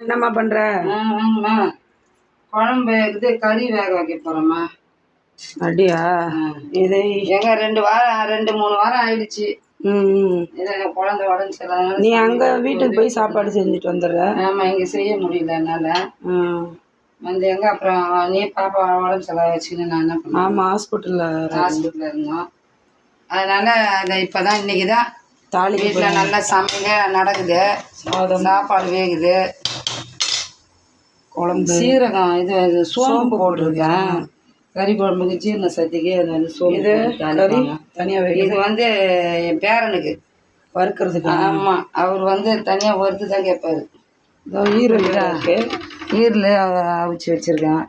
என்னம்மா பண்ற? ஆமாம்மா குழம்பு இது கறி வேக வைக்க போகிறோம்மா அப்படியா? இதை எங்க ரெண்டு வாரம் ரெண்டு மூணு வாரம் ஆயிடுச்சு. குழந்தை உடம்பு சரியில்லாதனால நீ அங்க வீட்டுக்கு போய் சாப்பாடு செஞ்சுட்டு வந்துடுற? ஆமா இங்க செய்ய முடியல என்னால. ம். வந்து எங்க அப்புறம் நீ பாப்பா உடம்பு சரியில்லாத வச்சுக்கின்னு நான் என்ன பண்ணேன் ஆமா ஹாஸ்பிட்டல்ல ஹாஸ்பிட்டலில் இருந்தோம். அதனால அதை இப்போதான் இன்னைக்கு தான் தாலி வீட்டில் நல்லா சமையல் நடக்குது. சாப்பாடு வேகுது. குழம்பு. சீரகம் இது சோம்பு போட்டிருக்கேன். கறி குழம்புக்கு ஜீரண சக்திக்கு அது வந்து சோம்பு கறி தாளிப்பாங்க. தனியா வை இது வந்து என் பேரனுக்கு. வறுக்கிறதுக்கு ஆமா அவர் வந்து தனியா வறுத்து தான் கேட்பாரு இதோ ஈரல் இருக்கு. ஈரில் அவிச்சு வச்சிருக்கேன்.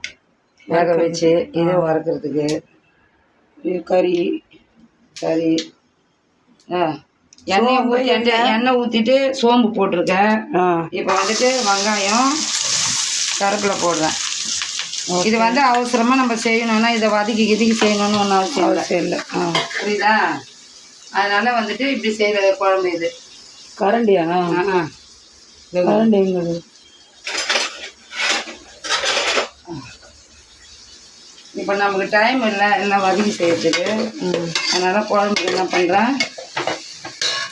வேக வச்சு இதை வறுக்கிறதுக்கு. கறி. சரி ஆ. எண்ணெயை ஊற்றி எண்ணெய் எண்ணெய் ஊற்றிட்டு சோம்பு போட்டிருக்கேன். ஆ. இப்போ வந்துட்டு வெங்காயம் கருவேப்பிலை போடுறேன். இது வந்து அவசரமாக நம்ம செய்யணும்னா இதை வதக்கி கிதக்கி செய்யணும்னு ஒன்றும் அவசியம் இல்லை. அவசியம் இல்லை. ஆ. புரியுதா? அதனால வந்துட்டு இப்படி செய்கிற குழம்பு இது. கரண்டியா? ஆ. ஆ கரண்டி எங்கது? இப்போ நமக்கு டைம் இல்லை எல்லாம் வதக்கி செய்யறதுக்கு. ம். அதனால குழம்புக்கு என்ன பண்ணுறேன்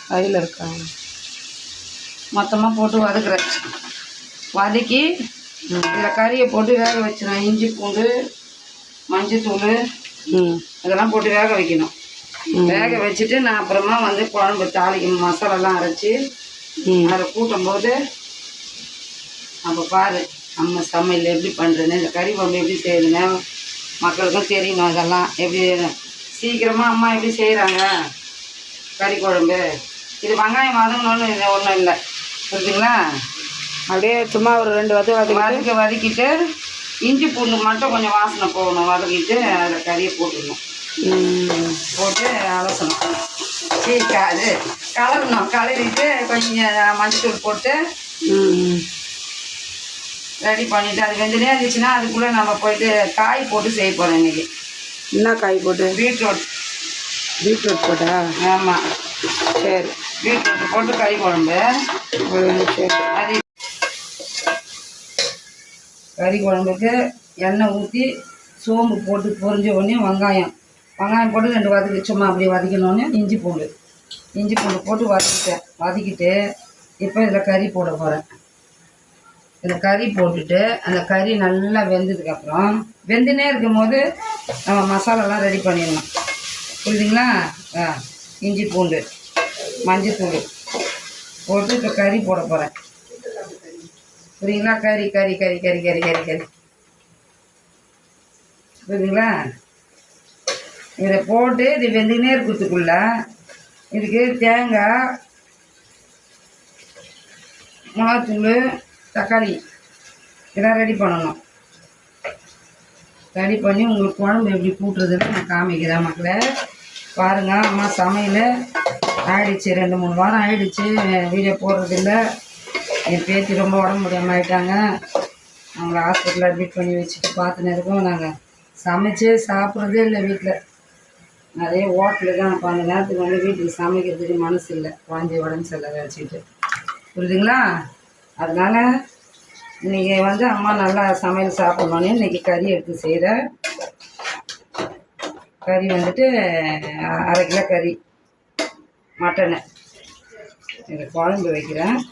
கையில் இருக்கா? மொத்தமாக போட்டு வதக்குறேன். வதக்கி இதில் கறியை போட்டு வேக வச்சிடும் இஞ்சி பூண்டு மஞ்சத்தூள் இதெல்லாம் போட்டு வேக வைக்கணும். வேக வச்சுட்டு நான் அப்புறமா வந்து குழம்பு தாளிக்கணும் மசாலாலாம் அரைச்சி ம். அதை கூட்டும் போது அப்போ பாரு நம்ம சமையல் எப்படி பண்ணுறதுன்னு இந்த கறி குழம்பு எப்படி செய்யுதுங்க மக்களுக்கும் தெரியணும் இதெல்லாம் எப்படி சீக்கிரமாக அம்மா எப்படி செய்கிறாங்க கறி குழம்பு. இது வெங்காயம் வதங்கணும்னு இது ஒன்றும் இல்லை. புரியுதுங்களா அப்படியே சும்மா ஒரு ரெண்டு வதக்கு வதக்கி வதக்கி வதக்கிட்டு இஞ்சி பூண்டு மட்டும் கொஞ்சம் வாசனை போகணும். வதக்கிட்டு அதில் கறியை போட்டுடணும். போட்டு அலசணும். சீ க- அது கலரணும். கலரிட்டு கொஞ்சம் மஞ்சத்தூள் போட்டு ரெடி பண்ணிவிட்டு அது வெந்தனே இருந்துச்சுன்னா அதுக்குள்ளே நம்ம போயிட்டு காய் போட்டு செய்ய போகிறோம் இன்னைக்கு. என்ன காய் போட்டு? பீட்ரூட். பீட்ரூட் போட்டா? ஆமாம் சரி. பீட்ரூட் போட்டு கறி குழம்பு. சரி. அது கறி குழம்புக்கு எண்ணெய் ஊற்றி சோம்பு போட்டு பொரிஞ்ச உடனே வெங்காயம். வெங்காயம் போட்டு ரெண்டு வதக்கி சும்மா அப்படியே வதக்கினோடனே இஞ்சி பூண்டு. இஞ்சி பூண்டு போட்டு வதக்கிட்டேன். வதக்கிட்டு இப்போ இதில் கறி போட போகிறேன் இந்த கறி போட்டுட்டு அந்த கறி நல்லா வெந்ததுக்கப்புறம் வெந்துனே இருக்கும்போது நம்ம மசாலாலாம் ரெடி பண்ணிடணும். புரியுதுங்களா? ஆ இஞ்சி பூண்டு மஞ்சள் தூள் போட்டு இப்போ கறி போட போகிறேன் சரிங்களா கறி கறி கறி கறி கறி கறி கறி. புரியுதுங்களா? இதை போட்டு இது வெந்துக்கினே இருக்கிறதுக்குள்ள இதுக்கு தேங்காய் மிளகாத்தூள் தக்காளி இதெல்லாம் ரெடி பண்ணணும். ரெடி பண்ணி உங்களுக்கு குழம்பு எப்படி கூட்டுறதுன்னு நான் காமிக்கிறேன் மக்களை. பாருங்கள் அம்மா சமையல் ஆயிடுச்சு. ரெண்டு மூணு வாரம் ஆயிடுச்சு. வீடியோ போடுறதில்ல. என் பேத்தி ரொம்ப உடம்பு முடியாமல் ஆயிட்டாங்க. அவங்கள ஹாஸ்பிட்டலில் அட்மிட் பண்ணி வச்சுட்டு பார்த்துன்னு இருக்கோம். நாங்கள் சமைச்சே சாப்பிட்றதே இல்லை வீட்டில் நிறைய ஹோட்டலு தான். அப்போ அந்த நேரத்துக்கு வந்து வீட்டுக்கு சமைக்கிறதுக்கு மனசு இல்லை. குழந்தை உடம்பு சரியில்லை வச்சுக்கிட்டு. புரியுதுங்களா? அதனால் இன்றைக்கி வந்து அம்மா நல்லா சமையல் சாப்பிட்ணுன்னு இன்றைக்கி கறி எடுத்து செய்கிறேன் கறி வந்துட்டு அ- அரை கிலோ கறி. மட்டனு. இது குழம்பு வைக்கிறேன்.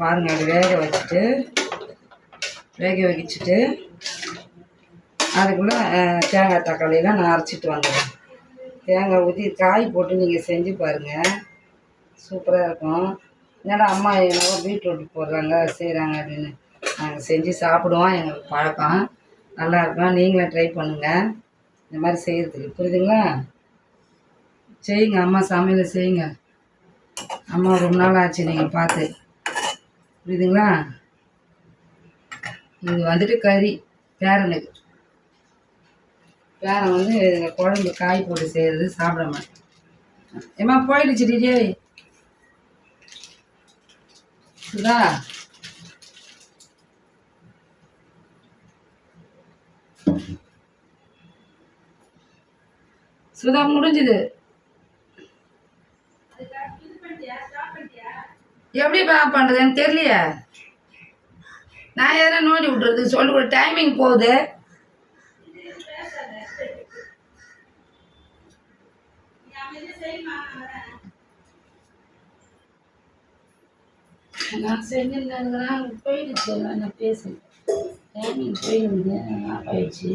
பாருங்கள் அது வேக வச்சுட்டு வேக வச்சுட்டு அதுக்குள்ளே தேங்காய் தக்காளியெல்லாம் நான் அரைச்சிட்டு வந்துடுவேன் தேங்காய் ஊற்றி காய் போட்டு நீங்கள் செஞ்சு பாருங்கள் சூப்பராக இருக்கும். என்னடா அம்மா என்னவோ பீட்ரூட் போடுறாங்க செய்கிறாங்க அப்படின்னு நாங்கள் செஞ்சு சாப்பிடுவோம் எங்களுக்கு பழக்கம். நல்லாயிருக்கும் நீங்களும் ட்ரை பண்ணுங்கள் இந்த மாதிரி செய்கிறதுக்கு புரியுதுங்களா? செய்யுங்க அம்மா சமையல் செய்யுங்க. அம்மா ரொம்ப நாள் ஆச்சு நீங்கள் பார்த்து. புரியுதுங்களா? இது வந்துட்டு கறி பேரனுக்கு பேரன் வந்து எங்கள் குழம்பு காய் போட்டு செய்கிறது சாப்பிட மாட்டேன். ஏம்மா போயிடுச்சு டிஜே சுதா. சுதா முடிஞ்சுது. எப்படிப்பா பண்ணுறதுன்னு தெரியலையே. நான் எதனா நோண்டி விட்றது சொல்லி கொடு டைமிங் போகுது. நான் செஞ்சுருந்தேன் போயிடுச்சு நான் பேசுகிறேன் டைமிங் போயிடுது ஆஃப் ஆயிடுச்சு.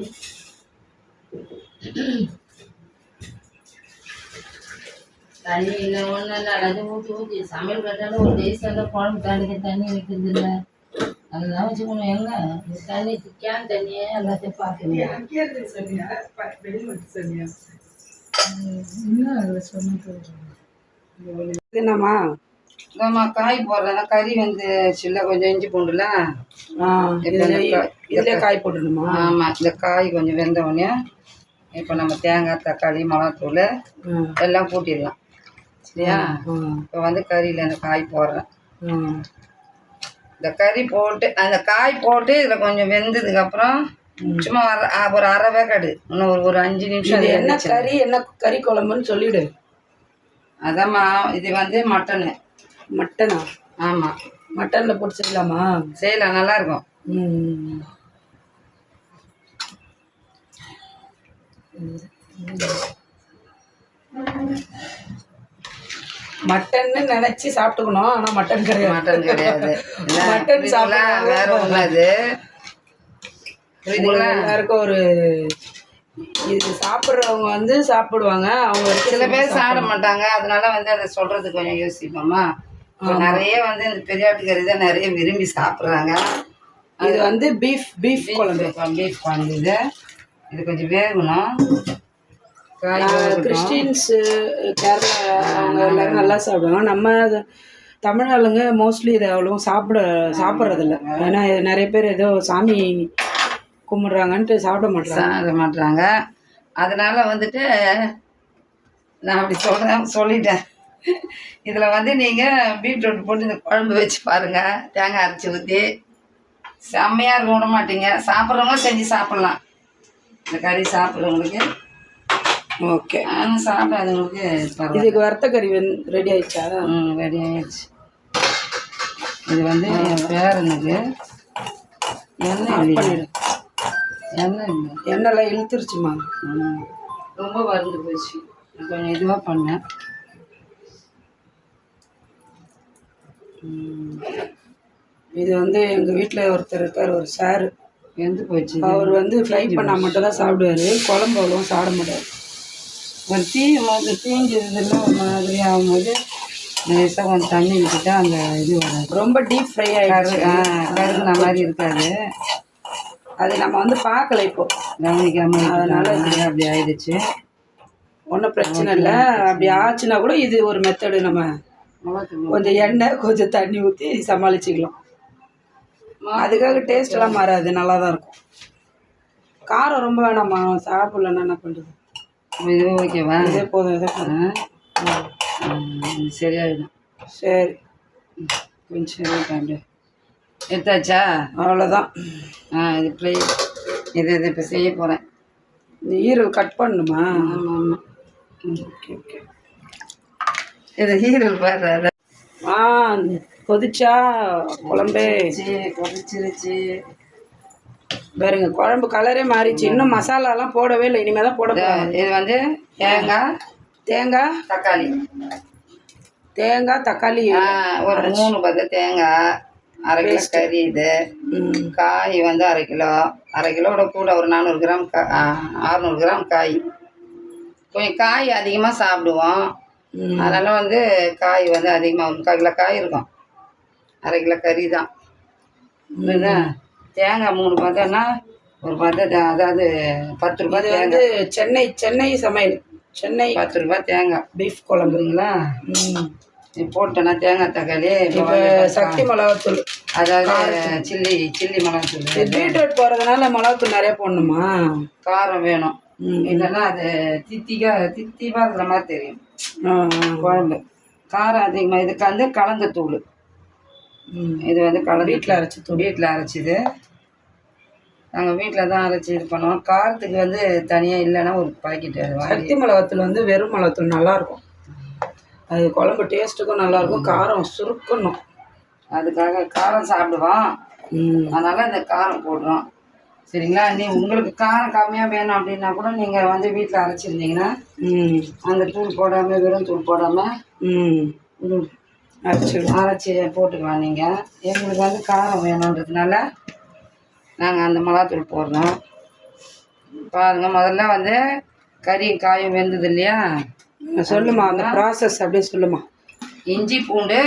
தண்ணி இல்லை ஒன்றும் இல்லை எல்லாத்தையும் ஊற்றி ஊற்றி சமையல் கட்டாலும் ஒரு டேஸ்டாக குழம்பு தண்ணிக்கு தண்ணி வைக்கிறது இல்லை. அதெல்லாம் வச்சுக்கணும். எங்க இந்த தண்ணி கேன் தண்ணியே எல்லாத்தையும் இது என்னம்மா? இதாம்மா காய் போடுறேன். கறி வந்து சில்ல கொஞ்சம் இஞ்சி பூண்டுல. ஆ இதில் காய் போட்டுடணுமா? ஆமாம் இந்த காய் கொஞ்சம் வெந்த உடனே இப்போ நம்ம தேங்காய் தக்காளி மிளகாத்தூள் எல்லாம் கூட்டிடலாம். ஆ இப்போ வந்து கறியில் இந்த காய் போடுறேன். இந்த கறி போட்டு அந்த காய் போட்டு இதில் கொஞ்சம் வெந்ததுக்கப்புறம் சும்மா ஆ, ஒரு அரை வேக்காடு இன்னும் ஒரு ஒரு அஞ்சு நிமிஷம் என்ன. கறி என்ன கறி குழம்புன்னு சொல்லிடு. அதாம்மா இது வந்து மட்டனு. மட்டனா? ஆமாம் மட்டனில் போட்டு செய்யலாமா? செய்யலாம் நல்லா இருக்கும் ம். மட்டன்னு நினைச்சு சாப்பிட்டுக்கணும் ஆனா மட்டன் கிடையாது. மட்டன் கிடையாது. மட்டன்? சாப்பிடுறவங்க வேற உங்களுக்கு எல்லாருக்கும் ஒரு இது சாப்பிட்றவங்க வந்து சாப்பிடுவாங்க. அவங்க சில பேர் சாப்பிட மாட்டாங்க. அதனால வந்து அதை சொல்றதுக்கு கொஞ்சம் யோசிப்போமா? நிறைய வந்து இந்த பெரியாட்டு கறி தான் நிறைய விரும்பி சாப்பிட்றாங்க. இது வந்து பீஃப் பீஃப் குழம்பு. பீஃப் குழம்பு இது. இது கொஞ்சம் வேகணும். கிறிஸ்டின்ஸ் கேரளா அவங்க எல்லாரும் நல்லா சாப்பிடுவாங்க. நம்ம தமிழ் ஆளுங்க மோஸ்ட்லி இதை அவ்வளோ சாப்பிட சாப்பிட்றதில்ல. ஏன்னா நிறைய பேர் ஏதோ சாமி கும்பிட்றாங்கன்ட்டு சாப்பிட மாட்டாங்க சாப்பிட மாட்டாங்க அதனால வந்துட்டு நான் அப்படி சொல்கிறேன் சொல்லிட்டேன். இதில் வந்து நீங்கள் பீட்ரூட் போட்டு இந்த குழம்பு வச்சு பாருங்கள் தேங்காய் அரைச்சி ஊற்றி செம்மையாக இருக்க விட மாட்டீங்க. சாப்பிட்றவங்க செஞ்சு சாப்பிட்லாம். இந்த கறி சாப்பிட்றவங்களுக்கு. ஓகே. ஆனால் சாப்பிடாதவங்களுக்கு இதுக்கு வறுத்த கறி வந்து ரெடி ஆயிடுச்சா? ம் ரெடி ஆயிடுச்சு. இது வந்து என் பேரனுக்கு எண்ணெய்? பண்ணிடு. எண்ணெய் இல்லை. எண்ணெய்லாம் இழுத்துருச்சுமா. ரொம்ப வறண்டு போச்சு. கொஞ்சம் இதுவாக பண்ணேன். இது வந்து எங்கள் வீட்டில் ஒருத்தர் இருக்கார் ஒரு சார். வெந்து போச்சு. அவர் வந்து ஃப்ரை பண்ணால் மட்டும் தான் சாப்பிடுவாரு. குழம்பு அவ்வளோவும் சாப்பிட மாட்டார். ஒரு தீயும் போது தீஞ்சதுல ஒரு மாதிரி ஆகும்போது லேசாக கொஞ்சம் தண்ணி விட்டுட்டா அந்த இது வராது. ரொம்ப டீப் ஃப்ரை ஆகிடுச்சு கருகுன மாதிரி இருக்காது. அது நம்ம வந்து பார்க்கல இப்போ. கவனிக்காம அதனால அப்படி ஆயிடுச்சு. ஒன்றும் பிரச்சனை இல்லை. அப்படி ஆச்சுன்னா கூட இது ஒரு மெத்தடு நம்ம கொஞ்சம் எண்ணெய் கொஞ்சம் தண்ணி ஊற்றி சமாளிச்சுக்கலாம். அதுக்காக டேஸ்ட்லாம் மாறாது. நல்லா தான் இருக்கும். காரம் ரொம்ப வேணாம்மா. சாப்பிட்லன்னா என்ன பண்ணுறது இது ஓகேவா? இதே போதும் இதே போதும். சரியாயிடும். சரி. கொஞ்சம் அப்படியே எடுத்தாச்சா? அவ்வளோதான். ஆ இது ப்ளே இது இது இப்போ செய்ய போகிறேன் இந்த ஈரல் கட் பண்ணணுமா ஆமாம் ஆமாம் ஓகே ஓகே. இது ஹீரல் பாரு ஆ கொதிச்சா குழம்பே. கொதிச்சு கொதிச்சிருச்சு. பாருங்க குழம்பு கலரே மாறிச்சு இன்னும் மசாலாலாம் போடவே இல்லை. இனிமேல் தான் போட. இது வந்து தேங்காய் தேங்காய் தக்காளி. தேங்காய் தக்காளி. ஒரு மூணு பத்து தேங்காய் அரை கிலோ கறி இது. காய் வந்து அரை கிலோ. அரை கிலோட கூட ஒரு நானூறு கிராம் கா அறநூறு கிராம் காய். கொஞ்சம் காய் அதிகமாக சாப்பிடுவோம். அதனால் வந்து காய் வந்து அதிகமாக முக்கால் கிலோ காய் இருக்கும். அரை கிலோ கறி தான். புரியுதா? தேங்காய் மூணு பார்த்தோன்னா ஒரு பத்து அதாவது பத்து ரூபாய் வந்து சென்னை சென்னை சமையல். சென்னை பத்து ரூபாய் தேங்காய். பீஃப் குழம்பு புரியுங்களா ம். நீ போட்டேன்னா தேங்காய் தக்காளி சக்தி மிளகாத்தூள். அதாவது சில்லி சில்லி மிளகாத்தூள். பீட்ரூட் போடுறதுனால மிளகாத்தூள் நிறைய போடணுமா? காரம் வேணும். இல்லைன்னா அது தித்திக்கா தித்திப்பாக இருக்கிற மாதிரி தெரியும். குழம்பு. காரம் அதிகமாக இதுக்கு வந்து கலந்த தூள் ம். இது வந்து கலந்து வீட்டில் அரைச்சி தூள் வீட்டில் அரைச்சிது. நாங்கள் வீட்டில் தான் அரைச்சி இது பண்ணுவோம். காரத்துக்கு வந்து தனியாக இல்லைன்னா ஒரு பாக்கெட் சக்தி மிளகாத்தூள் வந்து வெறும் மிளகாத்தூள் நல்லா இருக்கும் அது குழம்பு டேஸ்ட்டுக்கும் நல்லாயிருக்கும். காரம் சுருக்கணும். அதுக்காக காரம் சாப்பிடுவோம். அதனால் இந்த காரம் போடுறோம். சரிங்களா? நீ உங்களுக்கு காரம் கம்மியாக வேணும் அப்படின்னா கூட நீங்கள் வந்து வீட்டில் அரைச்சிருந்தீங்கன்னா ம். அந்த தூள் போடாமல் வெறும் தூள் போடாமல் ம். அரைச்சி அரைச்சி போட்டுக்கலாம் நீங்கள் எங்களுக்கு வந்து காரம் வேணுன்றதுனால நாங்கள் அந்த மிளகாத்தூள் போடுறோம். பாருங்கள் முதல்ல வந்து கறி காயும் வெந்தது இல்லையா? சொல்லுமா அந்த ப்ராசஸ் அப்படியே சொல்லுமா இஞ்சி பூண்டு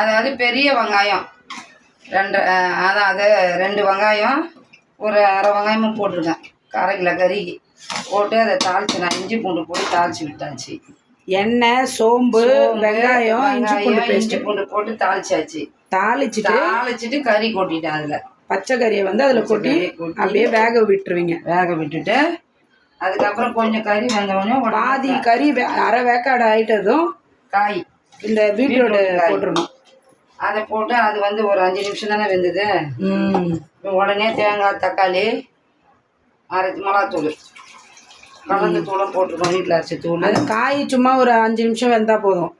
அதாவது பெரிய வெங்காயம். ரெண்டு அதான் அது ரெண்டு வெங்காயம் ஒரு அரை வெங்காயமும் போட்டிருக்கேன். அரை கிலோ கறிக்கு. போட்டு அதை தாளிச்சு நான் இஞ்சி பூண்டு போட்டு தாளிச்சு விட்டாச்சு. எண்ணெய் சோம்பு வெங்காயம் இஞ்சி பூண்டு பேஸ்ட் பூண்டு போட்டு தாளிச்சாச்சு. தாளிச்சிட்டு தாளிச்சிட்டு கறி கொட்டிட்டேன் அதில். பச்சை கறியை வந்து அதில் கொட்டி அப்படியே வேக விட்டுருவீங்க. வேக விட்டுட்டு அதுக்கப்புறம் கொஞ்சம் கறி வெந்தவொடனே பாதி கறி வே- அரை வேக்காடு ஆயிட்டதும் காய். இந்த பீட்ரூட் போட்டுருணும் அதை போட்டு அது வந்து ஒரு அஞ்சு நிமிஷம் தானே வெந்தது? உடனே தேங்காய் தக்காளி அரைச்சி மிளகாத்தூள். கலந்து தூளும் போட்டிருக்கோம் வீட்டில் அரைச்ச தூள். அந்த காய் சும்மா ஒரு அஞ்சு நிமிஷம் வெந்தா போதும்.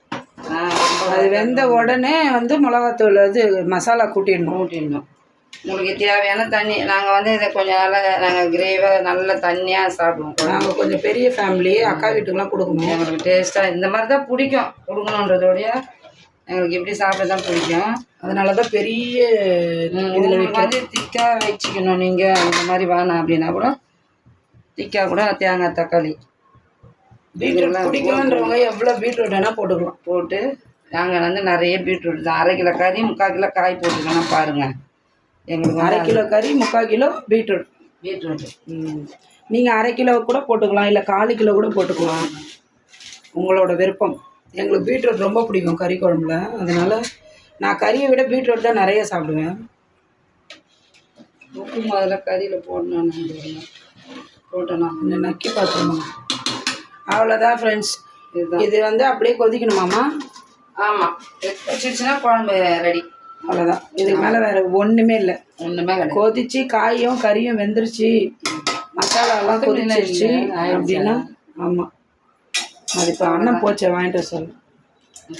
அது வெந்த உடனே வந்து மிளகாத்தூள் இது மசாலா கூட்டிடணும். ஊட்டிடணும் உங்களுக்கு தேவையான தண்ணி நாங்கள் வந்து இதை கொஞ்சம் நல்லா நாங்கள் கிரேவாக நல்ல தண்ணியாக சாப்பிடுவோம். நாங்கள் கொஞ்சம் பெரிய ஃபேமிலி அக்கா வீட்டுக்கெல்லாம் கொடுக்கணும். எங்களுக்கு டேஸ்ட்டாக இந்த மாதிரி தான் பிடிக்கும் கொடுக்கணுன்றதோடைய எங்களுக்கு எப்படி சாப்பிட தான் பிடிக்கும். அதனால தான் பெரிய இதில் வந்து திக்காக வச்சுக்கணும் நீங்கள் இந்த மாதிரி வேணாம் அப்படின்னா கூட திக்காக கூட தேங்காய் தக்காளி. பீட்ரூட் பிடிக்கும்ன்றவங்க எவ்வளோ பீட்ரூட் வேணால் போட்டுக்கலாம். போட்டு நாங்கள் வந்து நிறைய பீட்ரூட் தான் அரை கிலோ கறி முக்கால் கிலோ காய் போட்டுக்கணும் பாருங்கள் எங்களுக்கு அரை கிலோ கறி முக்கால் கிலோ பீட்ரூட். பீட்ரூட் ம். நீங்கள் அரை கிலோ கூட போட்டுக்கலாம் இல்லை கால் கிலோ கூட போட்டுக்கலாம். உங்களோட விருப்பம். எங்களுக்கு பீட்ரூட் ரொம்ப பிடிக்கும் கறி குழம்புல. அதனால நான் கறியை விட பீட்ரூட் தான் நிறைய சாப்பிடுவேன். உப்பு முதல்ல கறியில் போடணும் போட்டோன்னா கொஞ்சம் நக்கி பார்த்துருமா அவ்வளோதான் ஃப்ரெண்ட்ஸ் இது வந்து அப்படியே கொதிக்கணுமாம்மா ஆமாம் வச்சிருச்சுன்னா குழம்பு ரெடி அவ்வளோதான் இதுக்கு மேலே வேறு ஒன்றுமே இல்லை. ஒன்றுமே கிடையாது. கொதிச்சு காயும் கறியும் வெந்துருச்சு. மசாலாலாம் கொதிச்சிருச்சு அப்படின்னா ஆமாம் அது இப்போ அண்ணன் போச்சே வாங்கிட்டு சொல்லு.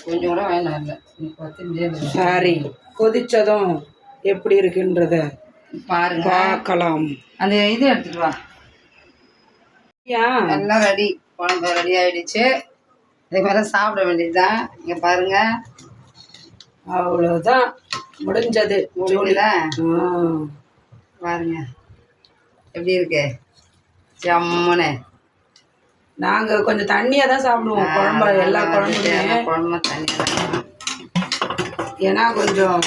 கொஞ்சம் கூட நிமிஷம் சரி. கொதிச்சதும் எப்படி இருக்குன்றத பாருங்க. பார்க்கலாம். அந்த இது எடுத்துட்டு வா. எல்லாம் ரெடி. குழம்பு ரெடி ஆயிடுச்சு. இதே மாதிரி சாப்பிட வேண்டியதுதான். இங்கே பாருங்க. அவ்வளோதான் முடிஞ்சது. முடியுதா ஆ. பாருங்க. எப்படி இருக்கு? ஜம்முன்னு. நாங்க கொஞ்சம் தண்ணியா தான் சாப்பிடுவோம். குழம்பு எல்லா குழம்புமே. குழம்பு தண்ணி ஏன்னா கொஞ்சம்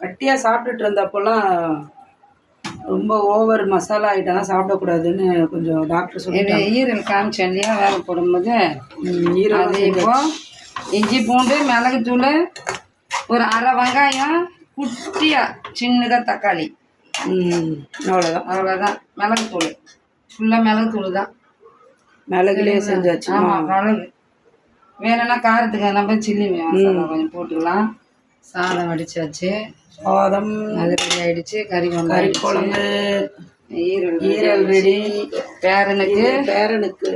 கட்டியா சாப்பிட்டுட்டு இருந்தப்போலாம் ரொம்ப ஓவர் மசாலா ஐட்டம்லாம் சாப்பிடக்கூடாதுன்னு கொஞ்சம் டாக்டர் சொல்லி ஈரல் காமிச்சேன் இல்லையா வேலை போடும்போது ஈரல் இப்போ இஞ்சி பூண்டு மிளகுத்தூள் ஒரு அரை வெங்காயம் குட்டியா சின்னதாக தக்காளி. அவ்வளோதான் அவ்வளோதான் மிளகுத்தூள் ஃபுல்லாக மிளகுத்தூள் தான். மிளகுலேயே செஞ்சாச்சு ஆமாம் மிளகு. வேணும்னா காரத்துக்கு நம்ம சில்லி மசாலா கொஞ்சம் போட்டுக்கலாம். சாதம் வடிச்சாச்சு சாதம் அது ரெடி ஆயிடுச்சு. கறி கறி. குழம்பு ஈரல் ஈரல் ரெடி. பேரனுக்கு பேரனுக்கு.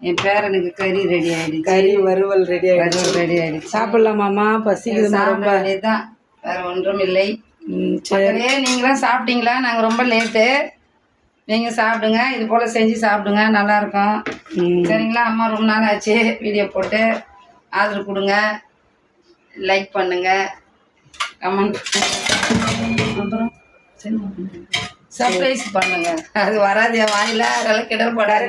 என் பேரனுக்கு கறி ரெடி ஆயிடுச்சு. கறி வறுவல் ரெடி ஆயிடுச்சு. கறி ரெடி ஆயிடுச்சு. சாப்பிடலாமாம்மா பசிக்குதுமா சாப்பிட வேண்டியதுதான் வேற ஒன்றும் இல்லை. சரி. நீங்களும் சாப்பிட்டீங்களா? நாங்கள் ரொம்ப லேட்டு நீங்கள் சாப்பிடுங்க. இது போல் செஞ்சு சாப்பிடுங்க. நல்லா இருக்கும். ம். சரிங்களா? அம்மா ரொம்ப நாள் ஆச்சு. வீடியோ போட்டு ஆதரவு கொடுங்க. லைக் பண்ணுங்க. கமெண்ட் அப்புறம் சர்ப்ரைஸ் பண்ணுங்க. அது வராது வாயில. அதெல்லாம் கிடல் படாது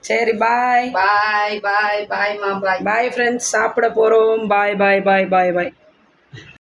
சரி பாய் பாய் பாய் பாய்மா பாய் பாய் ஃப்ரெண்ட்ஸ் சாப்பிட போகிறோம் பாய் பாய் பாய் பாய் பாய்